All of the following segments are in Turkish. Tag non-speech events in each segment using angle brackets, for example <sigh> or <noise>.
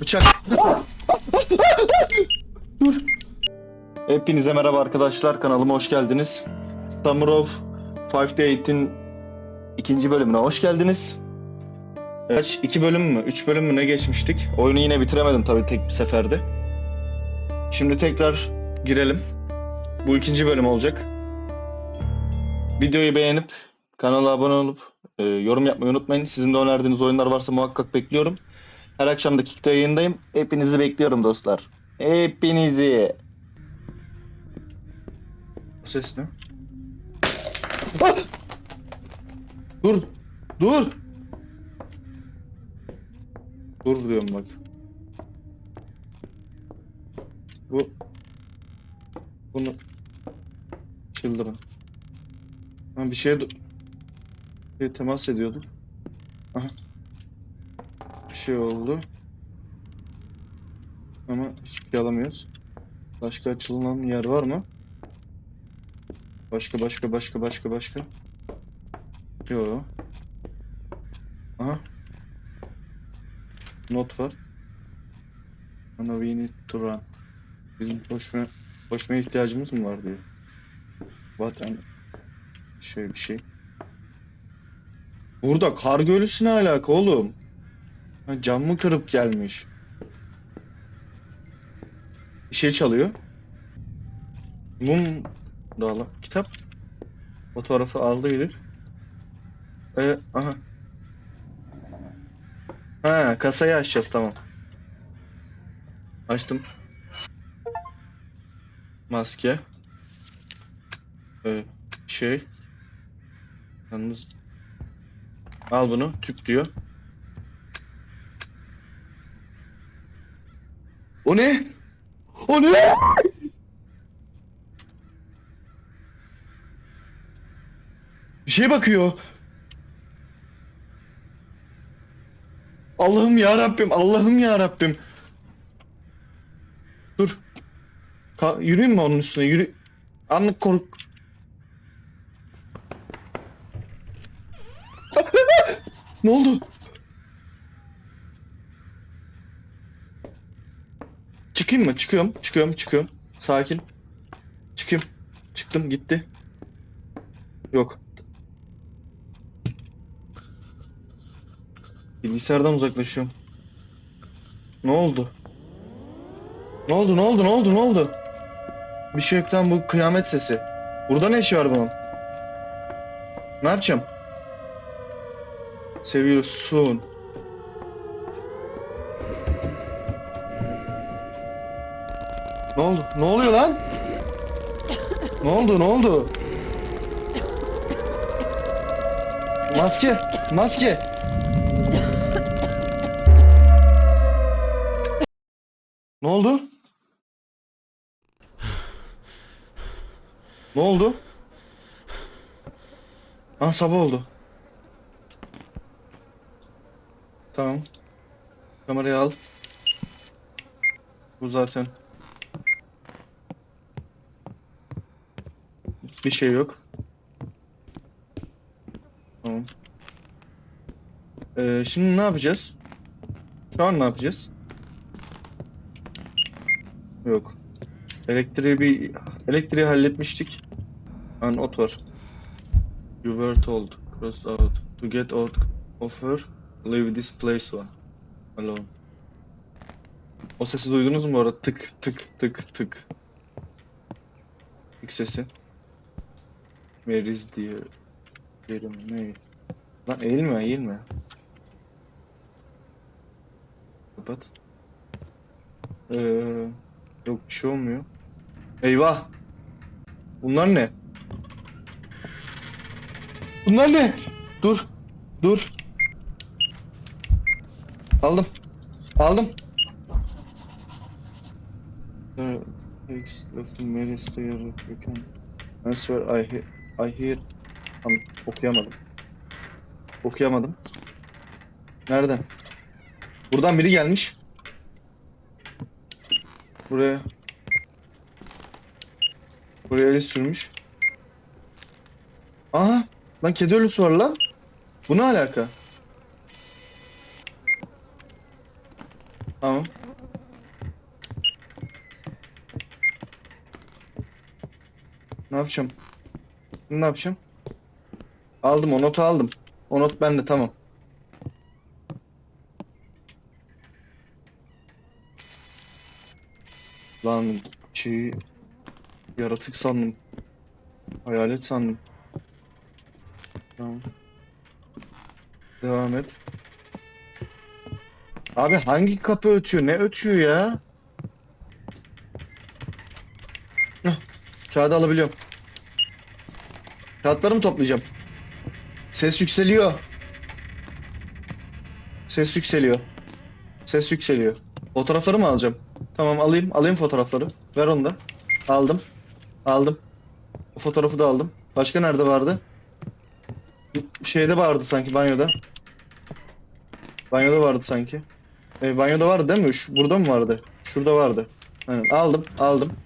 Bıçak. Dur. Hepinize merhaba arkadaşlar. Kanalıma hoş geldiniz. Summer of 5'in ikinci bölümüne hoş geldiniz. Kaç? iki bölüm mü? Üç bölüm mü ne geçmiştik? Oyunu yine bitiremedim tabii tek bir seferde. Şimdi tekrar girelim. Bu ikinci bölüm olacak. Videoyu beğenip kanala abone olup e, yorum yapmayı unutmayın. Sizin de önerdiğiniz oyunlar varsa muhakkak bekliyorum. Her akşam da Kick'te yayındayım. Hepinizi bekliyorum dostlar. Hepinizi. Ses ne? Ah! Dur. Dur. Dur diyorum bak. Bu bunu çıldırın. Ha bir şeye bir temas ediyordu. Aha. Bir şey oldu. Ama hiçbir şey alamıyoruz. Başka açılan yer var mı? Başka başka başka başka başka. Yok. Aha. Not var. Ana we need to run. Bizim koşmaya, koşmaya ihtiyacımız mı var diyor. And şey bir şey. Burada kargo ölüsü ne alaka oğlum? Ha, cam mı kırıp gelmiş? Bir şey çalıyor. Mum dağla. Kitap. Fotoğrafı aldı herif. Ee, aha. Ha, kasayı açacağız tamam. Açtım. Maske. Ee, şey. Yalnız Al bunu. Tüp diyor. O ne? O ne? Bir şey bakıyor. Allah'ım ya Rabbim, Allah'ım ya Rabbim. Dur. Ka yürüyeyim mi onun üstüne? Yürü. Anlık kork. Ne oldu? Çıkayım mı? Çıkıyorum, çıkıyorum, çıkıyorum. Sakin. Çıkayım. Çıktım, gitti. Yok. Bilgisayardan uzaklaşıyorum. Ne oldu? Ne oldu, ne oldu, ne oldu, ne oldu? Bir şey yok lan bu kıyamet sesi. Burada ne işi var bunun? Ne yapacağım? Seviyorsun. Ne oldu? Ne oluyor lan? Ne oldu? Ne oldu? Maske, maske. Ne oldu? Ne oldu? Ha sabah oldu. Tamam. Kamerayı al. Bu zaten. Bir şey yok. Tamam. Ee, şimdi ne yapacağız? Şu an ne yapacağız? Yok. Elektriği bir elektriği halletmiştik. An ot var. You were told cross out to get out of her. Leave this place one. Alone. O sesi duydunuz mu bu arada? Tık tık tık tık. Tık sesi. Where is diye yerim ne? Lan eğilme eğilme. Kapat. Ee, yok bir şey olmuyor. Eyvah. Bunlar ne? Bunlar ne? Dur. Dur. Aldım. Aldım. Takes of the Mary Stair you can answer I hear I hear An okuyamadım. Okuyamadım. Nereden? Buradan biri gelmiş. Buraya Buraya el sürmüş. Aha lan kedi ölüsü var lan. Bu ne alaka? Tamam. Ne yapacağım? Ne yapacağım? Aldım o notu aldım. O not bende tamam. Lan şey yaratık sandım. Hayalet sandım. Tamam. Devam et. Abi hangi kapı ötüyor? Ne ötüyor ya? Hah, kağıdı alabiliyorum. Kağıtları mı toplayacağım? Ses yükseliyor. Ses yükseliyor. Ses yükseliyor. Fotoğrafları mı alacağım? Tamam alayım. Alayım fotoğrafları. Ver onu da. Aldım. Aldım. O fotoğrafı da aldım. Başka nerede vardı? Şeyde vardı sanki banyoda. Banyoda vardı sanki. E, banyoda vardı değil mi? Şu, burada mı vardı? Şurada vardı. Aynen. Aldım. Aldım.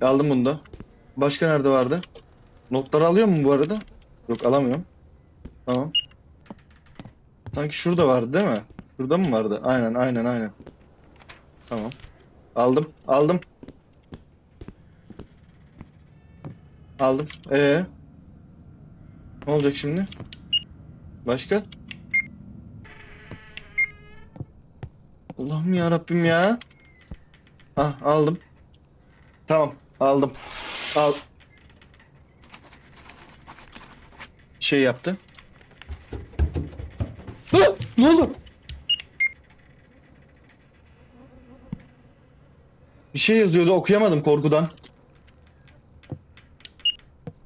Aldım bunu da. Başka nerede vardı? Notları alıyor mu bu arada? Yok alamıyorum. Tamam. Sanki şurada vardı değil mi? Şurada mı vardı? Aynen aynen aynen. Tamam. Aldım. Aldım. Aldım. Ee. Ne olacak şimdi? Başka? Allah'ım ya Rabbim ya. Ah aldım. Tamam aldım. Al. Şey yaptı. Ah, ne oldu? Bir şey yazıyordu okuyamadım korkudan.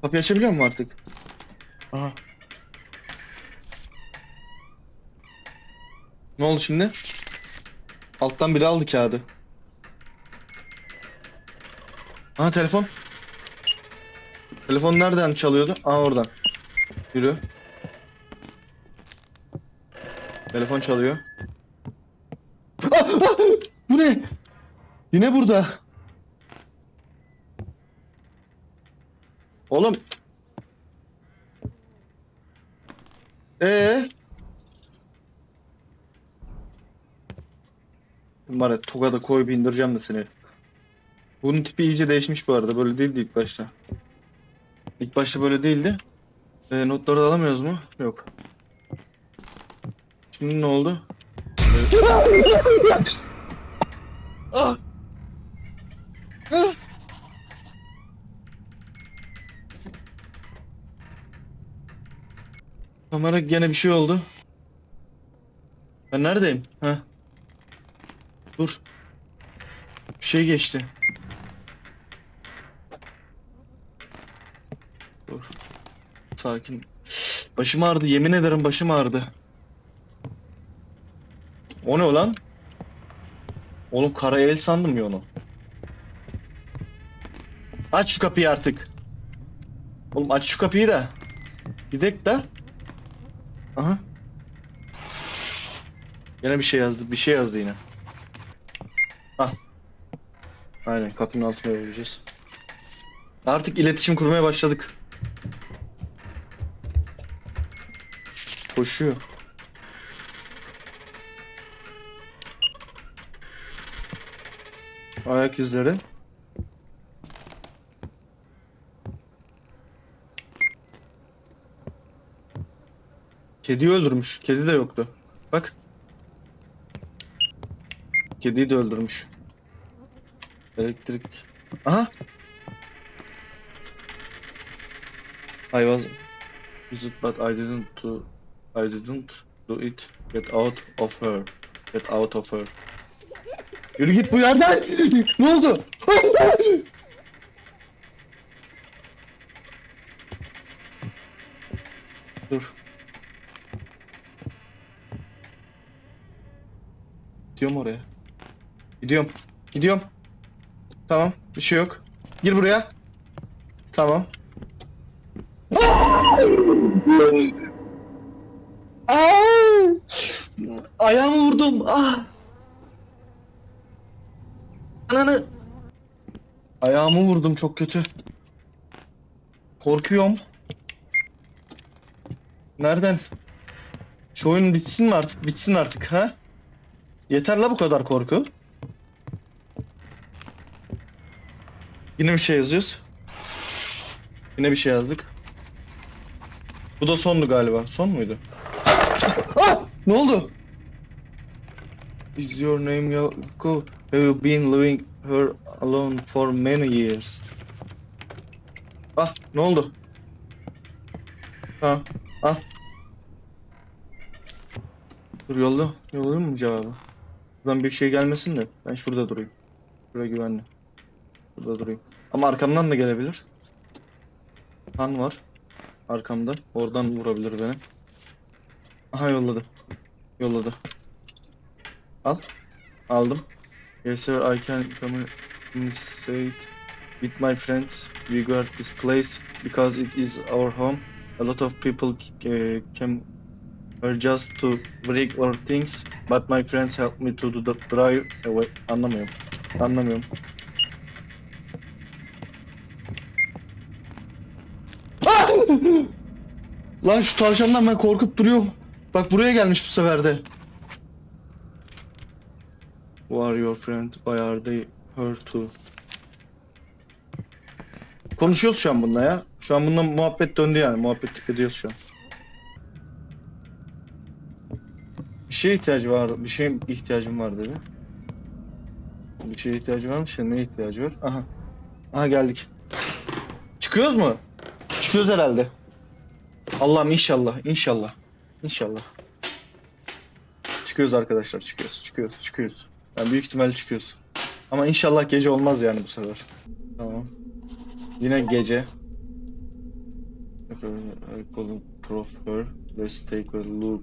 Kapıyı açabiliyor muyum artık? Aha. Ne oldu şimdi? Alttan biri aldı kağıdı. Aha telefon. Telefon nereden çalıyordu? Aa oradan. Yürü. Telefon çalıyor. Ah, ah! Bu ne? Yine burada. Oğlum. Ee? Ya tokada koyup indireceğim de seni. Bunun tipi iyice değişmiş bu arada. Böyle değildi ilk başta. İlk başta böyle değildi. Ee, notları da alamıyoruz mu? Yok. Şimdi ne oldu? Ah! Ah! Kamera gene bir şey oldu. Ben neredeyim? Ha? Dur. Bir şey geçti. Dur. Sakin. Başım ağrıdı. Yemin ederim başım ağrıdı. O ne lan? Oğlum kara el sandım ya onu. Aç şu kapıyı artık. Oğlum aç şu kapıyı da. Gidek de. Aha. Yine bir şey yazdı. Bir şey yazdı yine. Al. Aynen kapının altına vereceğiz. Artık iletişim kurmaya başladık. Koşuyor. Ayak izleri. Kediyi öldürmüş. Kedi de yoktu. Bak. Kediyi de öldürmüş. Elektrik. Aha. I was visit but I didn't do I didn't do it. Get out of her. Get out of her. Yürü git bu yerden. <laughs> ne oldu? <laughs> Dur. Gidiyorum oraya. Gidiyorum. Gidiyorum. Tamam. Bir şey yok. Gir buraya. Tamam. Ayağımı vurdum. Ah! Ananı. Ayağımı vurdum çok kötü. Korkuyorum. Nereden? Şu oyun bitsin mi artık? Bitsin artık ha? Yeter la bu kadar korku. Yine bir şey yazıyoruz. Yine bir şey yazdık. Bu da sondu galiba. Son muydu? <laughs> Ah! Ne oldu? Is your name Yoko? Have you been living her alone for many years? Ah ne oldu? Ha al. Dur yolla. Yollayayım mı cevabı? Buradan bir şey gelmesin de ben şurada durayım. Şurada güvenli. Burada durayım. Ama arkamdan da gelebilir. Han var. Arkamda. Oradan vurabilir beni. Aha yolladı. Yolladı. Al. Aldım. Yes sir I can communicate with my friends. We got this place because it is our home. A lot of people uh, came here just to break our things. But my friends helped me to do the drive away. Anlamıyorum. Anlamıyorum. Lan şu tavşandan ben korkup duruyorum. Bak buraya gelmiş bu sefer de. Who your friend? Why are here too? Konuşuyoruz şu an bununla ya. Şu an bununla muhabbet döndü yani. Muhabbet ediyoruz şu an. Bir şeye ihtiyacı var. Bir şeye ihtiyacım var dedi. Bir şeye ihtiyacı varmış ya. Neye ihtiyacı var? Aha. Aha geldik. Çıkıyoruz mu? Çıkıyoruz herhalde. Allah'ım inşallah. inşallah. İnşallah. Çıkıyoruz arkadaşlar. Çıkıyoruz. Çıkıyoruz. Çıkıyoruz. Yani büyük ihtimalle çıkıyoruz. Ama inşallah gece olmaz yani bu sefer. Tamam. Yine gece. I call. Let's take a look.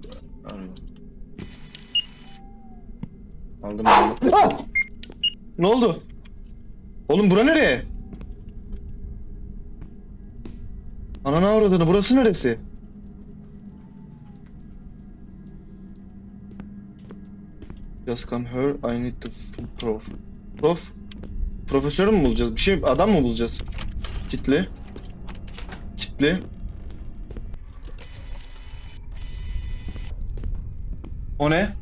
Aldım aldım. Ne oldu? Oğlum bura nereye? Ananı avradını burası neresi? Just come here. I need to prof. Prof? Profesör mü bulacağız? Bir şey adam mı bulacağız? Kitli. Kitli. O ne?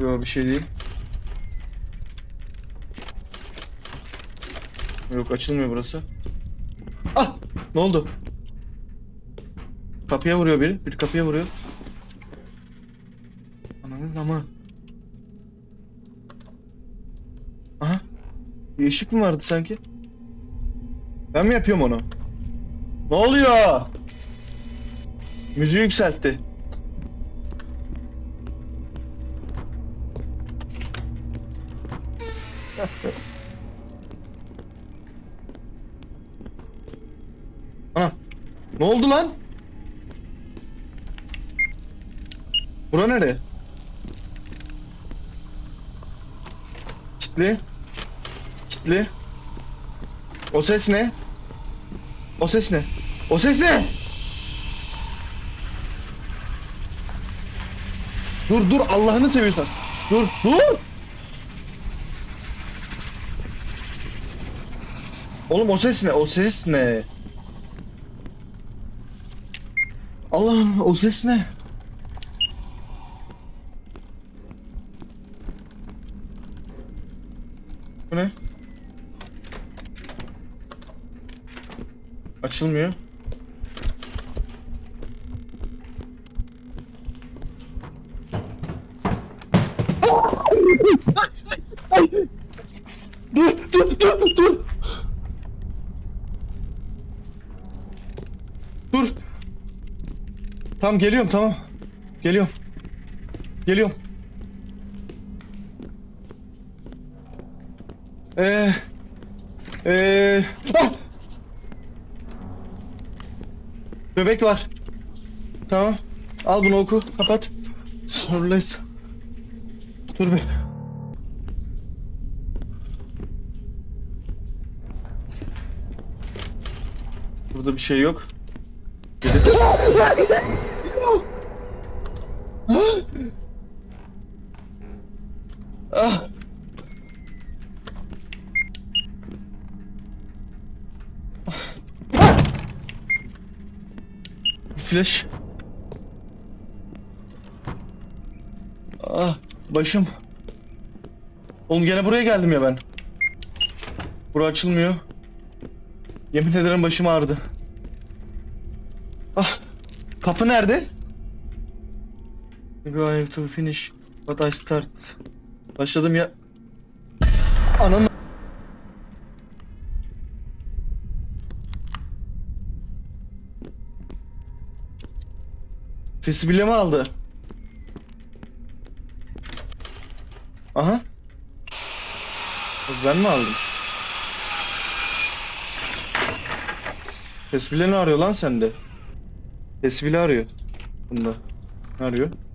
Yok bir şey değil. Yok açılmıyor burası. Ah! Ne oldu? Kapıya vuruyor biri. Bir kapıya vuruyor. Ananın ama. Aha. Bir ışık mı vardı sanki? Ben mi yapıyorum onu? Ne oluyor? Müziği yükseltti. <laughs> Ana. Ne oldu lan? Bura nere? Kitli. Kitli. O ses ne? O ses ne? O ses ne? Dur dur Allah'ını seviyorsan. Dur dur. Oğlum o ses ne? O ses ne? Allah'ım o ses ne? Bu ne? Açılmıyor. Tamam geliyorum tamam. Geliyorum. Geliyorum. Ee, ee, ah! Bebek var. Tamam. Al bunu oku. Kapat. Sorulays. Dur bir. Burada bir şey yok. <laughs> Ah. flash. Ah başım. Oğlum gene buraya geldim ya ben. Bura açılmıyor. Yemin ederim başım ağrıdı. Ah kapı nerede? Maybe I have to finish what I start. Başladım ya. Ananı. Fesibile mi aldı? Aha. Ben mi aldım? Fesibile ne arıyor lan sende? Fesibile arıyor. Bunda. Ne arıyor?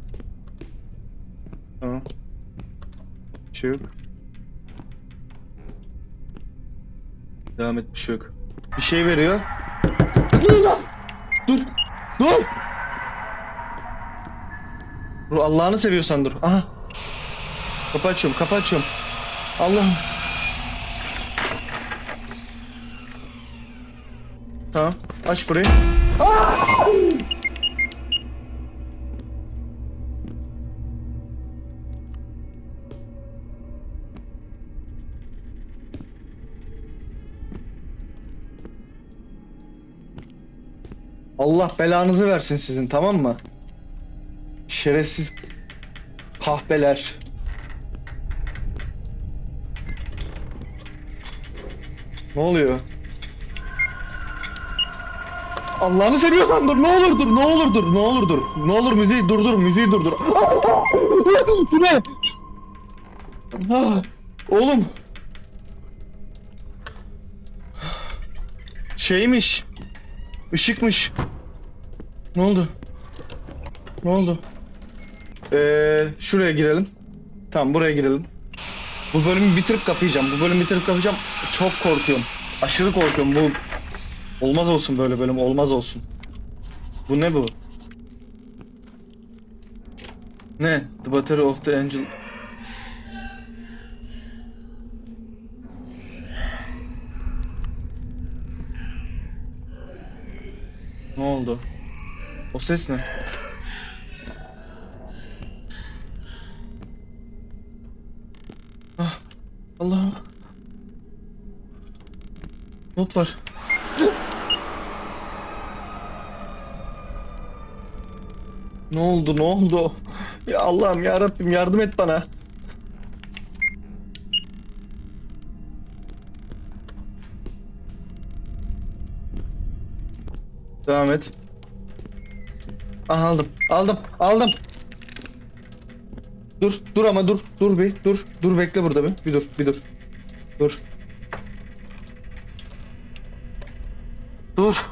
Şey yok. Devam et bir şey yok. Bir şey veriyor. Dur lan! Dur! Dur! Dur Allah'ını seviyorsan dur. Aha. Kapı açıyorum, kapı açıyorum. Allah'ım. Tamam, aç burayı. Allah belanızı versin sizin tamam mı? Şerefsiz kahpeler. Ne oluyor? Allah'ını seviyorsan dur ne olur dur ne olur dur ne olur dur ne olur müziği durdur müziği durdur. Bu ne? Ah, Oğlum. Şeymiş. Işıkmış. Ne oldu? Ne oldu? Ee, şuraya girelim. Tamam buraya girelim. Bu bölümü bitirip kapayacağım. Bu bölümü bitirip kapayacağım. Çok korkuyorum. Aşırı korkuyorum. Bu olmaz olsun böyle bölüm. Olmaz olsun. Bu ne bu? Ne? The Battery of the Angel. Ne oldu? O ses ne? Ah, Allah'ım. Not var. <gasps> ne oldu? Ne oldu? Ya Allah'ım ya Rabbim yardım et bana. Devam et. Aha, aldım. Aldım. Aldım. Dur. Dur ama dur. Dur bir. Dur. Dur bekle burada bir. Bir dur. Bir dur. Dur. Dur.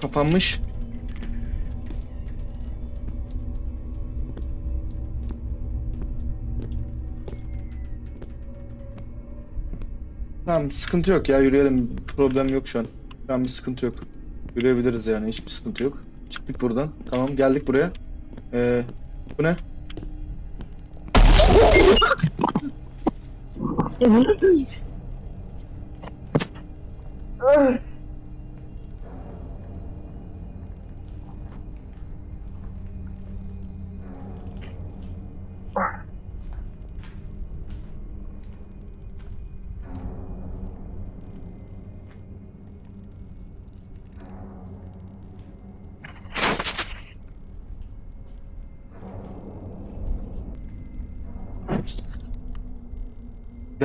Kapanmış. Tamam sıkıntı yok ya yürüyelim. Problem yok şu an. Şu an bir sıkıntı yok. Yürüyebiliriz yani hiçbir sıkıntı yok. Çıktık buradan. Tamam geldik buraya. Ee, bu ne?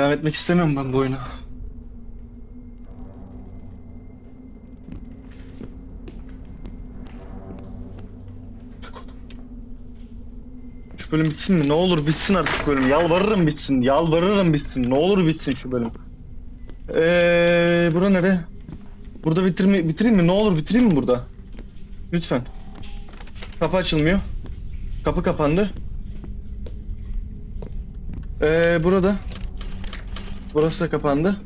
Devam etmek istemiyorum ben bu oyuna. Şu bölüm bitsin mi? Ne olur bitsin artık bölüm. Yalvarırım bitsin. Yalvarırım bitsin. Ne olur bitsin şu bölüm. Eee, bura nere? Burada bitirme, bitireyim mi? Ne olur bitireyim mi burada? Lütfen. Kapı açılmıyor. Kapı kapandı. Eee, burada. Burası da kapandı.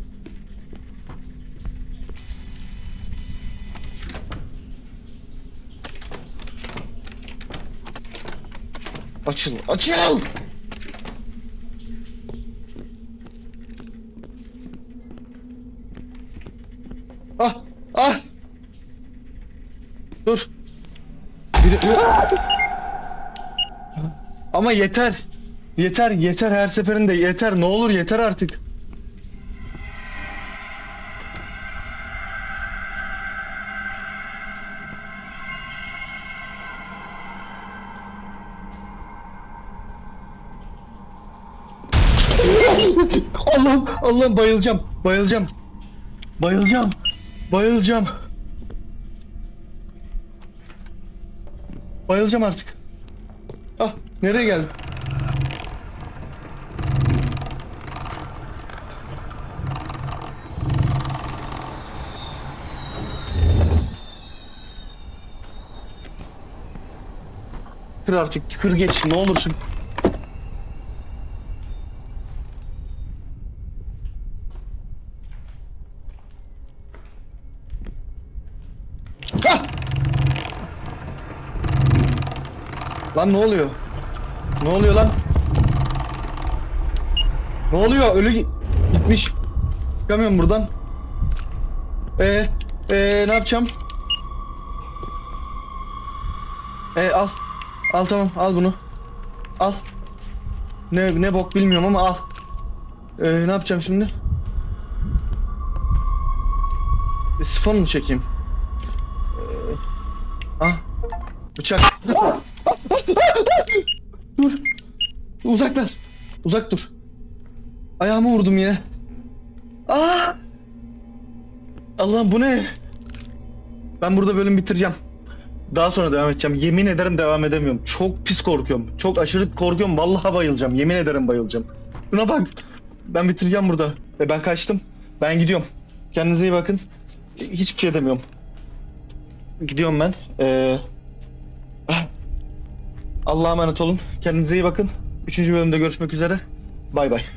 Açıl, açıl! Ah, ah! Dur. Biri, Ama yeter. Yeter, yeter her seferinde yeter. Ne olur yeter artık. Allah'ım, bayılacağım. Bayılacağım. Bayılacağım. Bayılacağım. Bayılacağım artık. Ah, nereye geldim? Kır artık, kır geç. Ne olursun. Ah! Lan ne oluyor? Ne oluyor lan? Ne oluyor? Ölü gi- gitmiş. Çıkamıyorum buradan. Ee, ee, ne yapacağım? Ee, al. Al tamam, al bunu. Al. Ne ne bok bilmiyorum ama al. Ee, ne yapacağım şimdi? E, sifon mu çekeyim? Ee, ah. Bıçak. Dur. Uzaklaş. Uzak dur. Ayağımı vurdum yine. Aa! Allah'ım bu ne? Ben burada bölüm bitireceğim. Daha sonra devam edeceğim. Yemin ederim devam edemiyorum. Çok pis korkuyorum. Çok aşırı korkuyorum. Vallahi bayılacağım. Yemin ederim bayılacağım. Şuna bak. Ben bitireceğim burada. Ve ben kaçtım. Ben gidiyorum. Kendinize iyi bakın. Hiçbir şey demiyorum. Gidiyorum ben. Ee, ah. Allah'a emanet olun. Kendinize iyi bakın. Üçüncü bölümde görüşmek üzere. Bay bay.